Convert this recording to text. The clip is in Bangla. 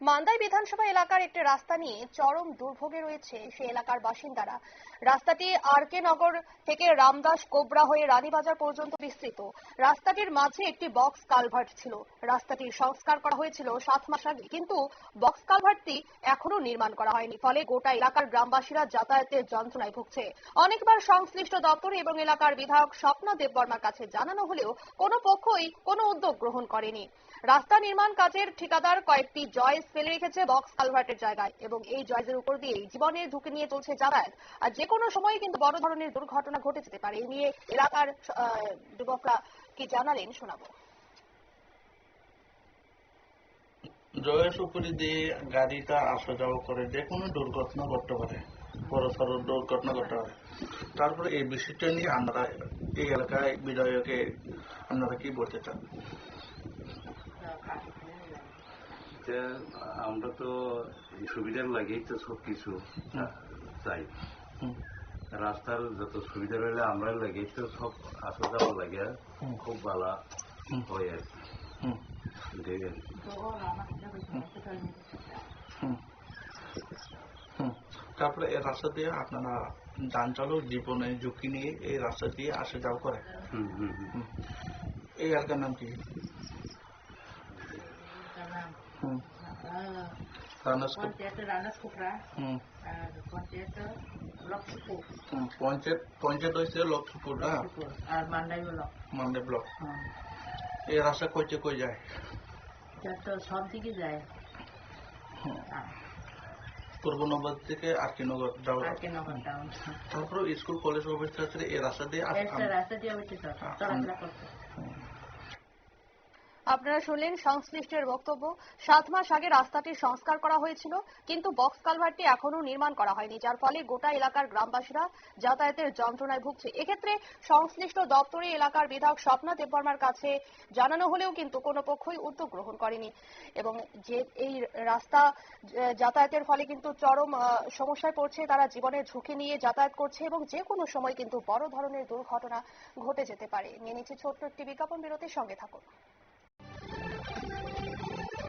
মান্দাই বিধানসভা এলাকার একটি রাস্তা নিয়ে চরম দুর্ভোগে রয়েছে সে এলাকার বাসিন্দারা। রাস্তাটি আর কে নগর থেকে রামদাস কোবরা হয়ে রানীবাজার পর্যন্ত বিস্তৃত। রাস্তাটির মাঝে একটি বক্স কালভার্ট ছিল। রাস্তাটির সংস্কার করা হয়েছিল সাত মাস আগে, কিন্তু বক্স কালভার্টটি এখনও নির্মাণ করা হয়নি। ফলে গোটা এলাকার গ্রামবাসীরা যাতায়াতের যন্ত্রণায় ভুগছে। অনেকবার সংশ্লিষ্ট দপ্তর এবং এলাকার বিধায়ক স্বপ্না দেববর্মার কাছে জানানো হলেও কোনো পক্ষই কোনো উদ্যোগ গ্রহণ করেনি। রাস্তা নির্মাণ কাজের ঠিকাদার কয়েকটি জয়েস ফেলে রেখেছে বক্স কালভার্টের জায়গায় এবং এই জয়েসের উপর দিয়েই জীবনের ঝুঁকি নিয়ে চলছে যাতায়াত আর যে কোনো সময় কিন্তু বড় ধরনের দুর্ঘটনা ঘটে যেতে পারে। এই নিয়ে এলাকার যুবকরা কি জানালেন শোনাবো। জয়ের উপরে দিয়ে গাড়িটা আসা যাওয়া করে যে কোনো দুর্ঘটনা ঘটতে পারে। বড় সড় দুর্ঘটনা ঘটতে পারে। তারপরে এই বিষয়টা নিয়ে আমরা এই এলাকায় বিধায়কে আপনারা কি বলতে চান তা আমরা তো সুবিধার লাগেই তো সব কিছু চাই। রাস্তার যত সুবিধা রইলে আমরা লাগে তো সব আসা যাওয়া লাগে। খুব ভালো হুম, হয় আর কি। তারপরে এই রাস্তা দিয়ে আপনারা যান চালক জীবনে ঝুঁকি নিয়ে এই রাস্তা দিয়ে আসা যাওয়া করে হুম, হুম, হুম। হুম। এই এলাকার নাম কি? পঞ্চায়েত পঞ্চায়েত হয়েছে লক্ষ্মীপুর আর মান্ডাই ব্লক? মান্ডে ব্লক। এই রাস্তা কইতে কই যায়? এটা তো সব দিকে যায়। হুম। পূর্ব নগর থেকে আরকিনগর তারপরে স্কুল কলেজ অবস্থা আছে এই রাস্তা দিয়ে রাস্তা দিয়ে করতে আপনারা শুনলেন সংশ্লিষ্টের বক্তব্য। সাত মাস আগে রাস্তাটির সংস্কার করা হয়েছিল, কিন্তু বক্স কালভারটি এখনও নির্মাণ করা হয়নি, যার ফলে গোটা এলাকার গ্রামবাসীরা যাতায়াতের যন্ত্রণায় ভুগছে। এক্ষেত্রে সংশ্লিষ্ট দপ্তরে এলাকার বিধায়ক স্বপ্না দেববর্মার কাছে জানানো হলেও কিন্তু কোনো পক্ষই উদ্যোগ গ্রহণ করেনি। এবং যে এই রাস্তা যাতায়াতের ফলে কিন্তু চরম সমস্যায় পড়ছে, তারা জীবনের ঝুঁকি নিয়ে যাতায়াত করছে এবং যে কোনো সময় কিন্তু বড় ধরনের দুর্ঘটনা ঘটে যেতে পারে। নিয়ে নিচ্ছে ছোট্ট একটি বিজ্ঞাপন, বিরতির সঙ্গে থাকুন।